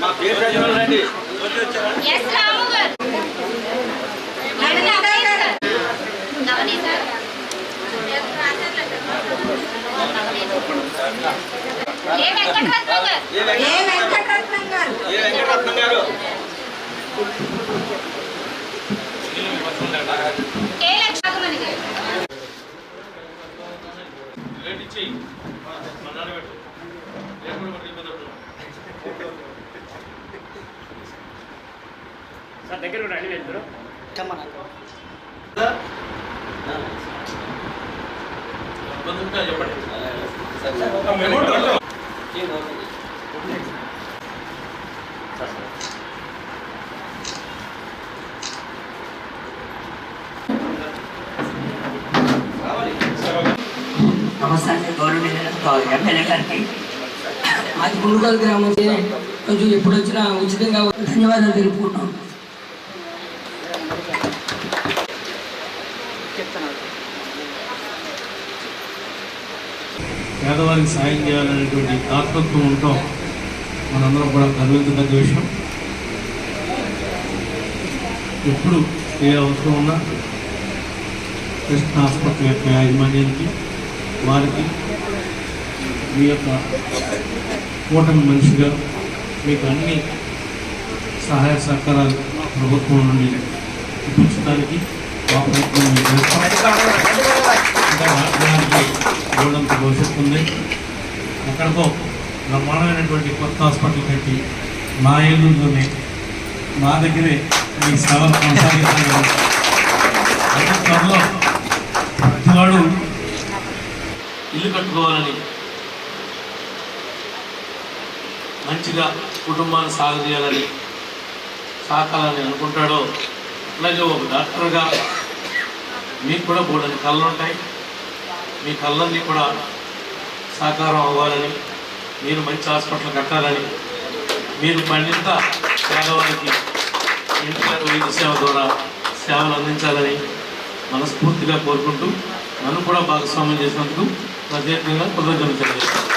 మా పేరు ఎస్ రాము గారు. నవనీత ఏ వెంకటరత్నం గారు. ఏ వెంకట- ఏ వెంకటరత్నం గారు. ఏ వెంకటరత్నం గారు? నమస్తే అండి గౌరవనీయులు ఎమ్మెల్యే గారికి. అది గుండుగల్ గ్రామం. కొంచెం ఎప్పుడు వచ్చినా ఉచితంగా ధన్యవాదాలు తెలుపుకుంటాం పేదవారికి సాయం చేయాలనేటువంటి తాత్పత్వం ఉండటం మనందరం కూడా గర్వించదగ్గ విషయం. ఎప్పుడు ఏ అవసరం ఉన్నా కృష్ణ ఆసుపత్రి యొక్క యాజమాన్యానికి వారికి మీ యొక్క కూటమి మనిషిగా మీకు అన్ని సహాయ సహకారాలు ప్రభుత్వం నుండి ఇప్పించడానికి మా ప్రయత్నం భవిష్యత్తు ఉంది బ్రహ్మాండమైనటువంటి కొత్త హాస్పిటల్ కట్టి మా ఏలూరులోనే మా దగ్గరే ఈ సేవలు కొనసాగించాలి అయితే త్వరలో ప్రతివాడు ఇల్లు కట్టుకోవాలని మంచిగా కుటుంబాన్ని సాగు చేయాలని సాకాలని అనుకుంటాడో అలాగే ఒక డాక్టర్గా మీకు కూడా బోడని కళ్ళు ఉంటాయి. మీ కళ్ళన్నీ కూడా సాకారం అవ్వాలని మీరు మంచి హాస్పిటల్ కట్టాలని మీరు మరింత పేదవారికి ఎన్టీఆర్ వైద్య సేవ ద్వారా సేవలు అందించాలని మనస్ఫూర్తిగా కోరుకుంటూ నన్ను కూడా భాగస్వామ్యం చేసినందుకు ప్రత్యేకంగా కృతజ్ఞతలు తెలియజేస్తాను